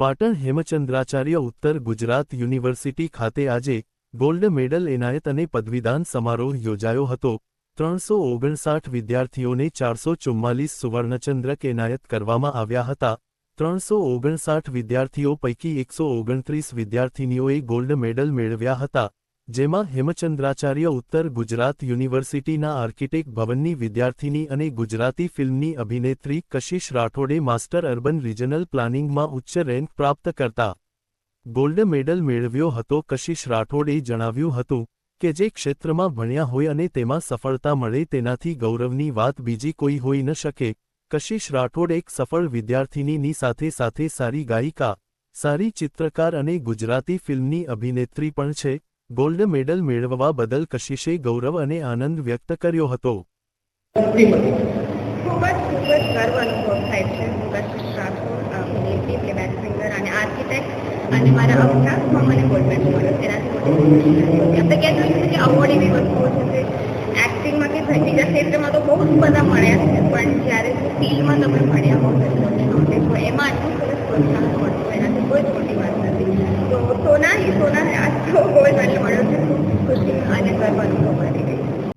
પાટણ હેમચંદ્રાચાર્ય ઉત્તર ગુજરાત યુનિવર્સિટી ખાતે આજે ગોલ્ડ મેડલ એનાયત અને પદવીદાન સમારોહ યોજાયો હતો. ત્રણસો ઓગણસાઠ વિદ્યાર્થીઓને ચારસો ચુમ્માલીસ સુવર્ણચંદ્રક એનાયત કરવામાં આવ્યા હતા. ત્રણસો ઓગણસાઠ વિદ્યાર્થીઓ પૈકી એકસો ઓગણત્રીસ વિદ્યાર્થીનીઓએ ગોલ્ડ મેડલ મેળવ્યા હતા. જેમાં હેમચંદ્રાચાર્ય ઉત્તર ગુજરાત યુનિવર્સિટીના આર્કિટેક્ટ ભવનની વિદ્યાર્થીની અને ગુજરાતી ફિલ્મની અભિનેત્રી કશિશ રાઠોડે માસ્ટર અર્બન રિજનલ પ્લાનિંગમાં ઉચ્ચ રેન્ક પ્રાપ્ત કરતા ગોલ્ડ મેડલ મેળવ્યો હતો. કશિશ રાઠોડે જણાવ્યું હતું કે જે ક્ષેત્રમાં ભણ્યા હોય અને તેમાં સફળતા મળે તેનાથી ગૌરવની વાત બીજી કોઈ હોઈ ન શકે. કશિશ રાઠોડ એક સફળ વિદ્યાર્થીનીની સાથે સાથે સારી ગાયિકા, સારી ચિત્રકાર અને ગુજરાતી ફિલ્મની અભિનેત્રી પણ છે. ગોલ્ડ મેડલ મેળવવા બદલ કશિશે ગૌરવ અને આનંદ વ્યક્ત કર્યો હતો. ખૂબ જ ખૂબ જ છે. એક્ટિંગમાં તો બહુ એમાં સોના તો ગોલ્ડ મેડલ મળ્યો છે ખૂબ ખુશી અને ગર્વ અનુભવ કરી રહી છે